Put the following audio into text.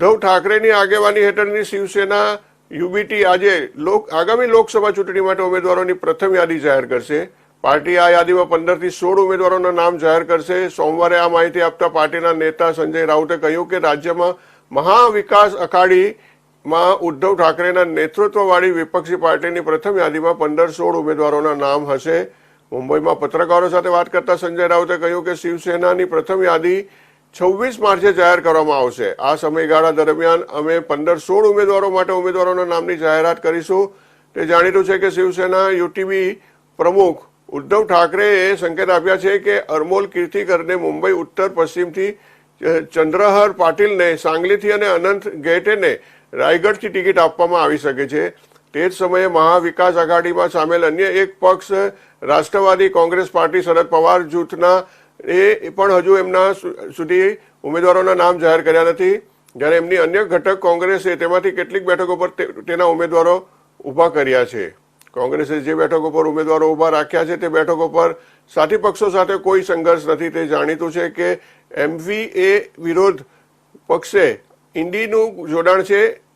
ઉદ્ધવ ઠાકરેની આગેવાની હેઠળની શિવસેના યુબીટી આજે લોક, આગામી લોકસભા ચૂંટણી માટે ઉમેદવારોની પ્રથમ યાદી જાહેર કરશે. પાર્ટી આ યાદીમાં પંદરથી સોળ ઉમેદવારોના નામ જાહેર કરશે. સોમવારે આ માહિતી આપતા પાર્ટીના નેતા સંજય રાઉતે કહ્યું કે રાજ્યમાં મહાવિકાસ અઘાડીમાં ઉદ્ધવ ઠાકરેના નેતૃત્વવાળી વિપક્ષી પાર્ટીની પ્રથમ યાદીમાં પંદર સોળ ઉમેદવારોના નામ હશે. મુંબઈમાં પત્રકારો સાથે વાત કરતા સંજય રાઉતે કહ્યું કે શિવસેનાની પ્રથમ યાદી છવ્વીસ માર્ચે જાહેર કરવામાં આવશે. આ સમયગાળા દરમિયાન અમે પંદર સોળ ઉમેદવારો માટે ઉમેદવારોના નામની જાહેરાત કરીશું. તે જાણીતું છે કે શિવસેના યુટીબી પ્રમુખ ઉદ્ધવ ઠાકરેએ સંકેત આપ્યા છે કે અરમોલ કીર્તિકરને મુંબઈ ઉત્તર પશ્ચિમથી ચંદ્રહર પાટીલને, સાંગલીથી અને અનંત ગેટેને રાયગઢથી ટિકિટ આપવામાં આવી શકે છે. તે જ સમયે મહાવિકાસ આઘાડીમાં સામેલ અન્ય એક પક્ષ રાષ્ટ્રવાદી કોંગ્રેસ પાર્ટી શરદ પવાર જૂથના એ પણ હજુ એમના સુધી ઉમેદવારોના નામ જાહેર કર્યા નથી. જ્યારે એમની અન્ય ઘટક કોંગ્રેસે તેમાંથી કેટલીક બેઠકો પર તેના ઉમેદવારો ઊભા કર્યા છે. કોંગ્રેસે જે બેઠકો પર ઉમેદવારો ઊભા રાખ્યા છે તે બેઠકો પર સાથી પક્ષો સાથે કોઈ સંઘર્ષ નથી. તે જાણીતું છે કે એમવી એ વિરોધ પક્ષે ઇન્ડીનું જોડાણ છે.